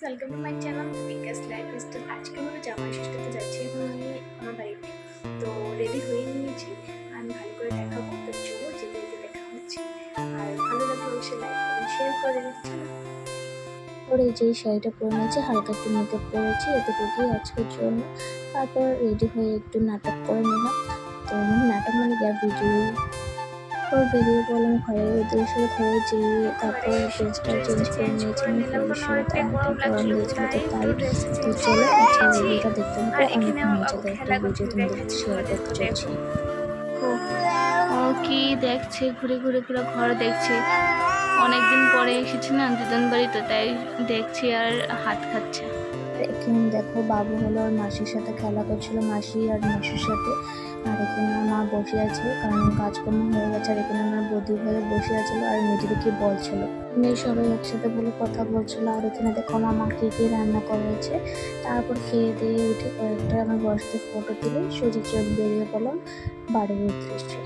Welcome to my channel Bikash lifestyle আজকে আমরা জামাই ষষ্ঠীতে যাচ্ছি এখন আমি আমার বাড়িতে তো রেডি হয়ে নিয়েছি আমি ভালো করে দেখাবো তো চলো যেতে যেতে দেখা হচ্ছে আর ভালো লাগলে অবশ্যই লাইক করে শেয়ার করে দিচ্ছি পরে যেই শাড়িটা পরে নিয়েছি হালকা একটু মেকআপ করেছি এতটুকুই আজকের জন্য তারপর রেডি হয়ে একটু নাটক করে নিলাম তো নাটক মানে গিয়ে ভিডিও তারপর বেরিয়ে বললাম ঘরের উদ্দেশ্যে ঘরে যেয়ে তারপর ড্রেসটা চেঞ্জ করে নিয়েছিলাম ভবিষ্যৎ আমাকে গরম দিয়েছিল তো তাই তো চলো আজকে ভিডিওটা দেখতে হবে অনেক মজাদার একটা ভিডিও তোমাদের শেয়ার করতে চাইছি। ও কি দেখছে ঘুরে ঘুরে পুরো ঘর দেখছে। অনেকদিন পরে এসেছি না দিদন বাড়িতে তাই দেখছি আর হাত খাচ্ছে। এখানে দেখো বাবু হলো ওর মাসির সাথে খেলা করছিল মাসি আর মাসির সাথে। আর এখানে মা বসে আছে, কারণ কাজকর্ম হয়ে গেছে, আর এখানে আমার বৌদি হয়ে বসে আছিল আর মেয়েদিকে কি বলছিল। মেয়ে সবাই একসাথে বলে কথা বলছিল, আর এখানে দেখো আমার মা কে কে রান্না করেছে। তারপর খেয়ে দিয়ে উঠে কয়েকটা আমার বয়স্ক ফটো তুলে, সোজা চোখ বেরিয়ে পড়লাম বাড়ির উদ্দেশ্যে।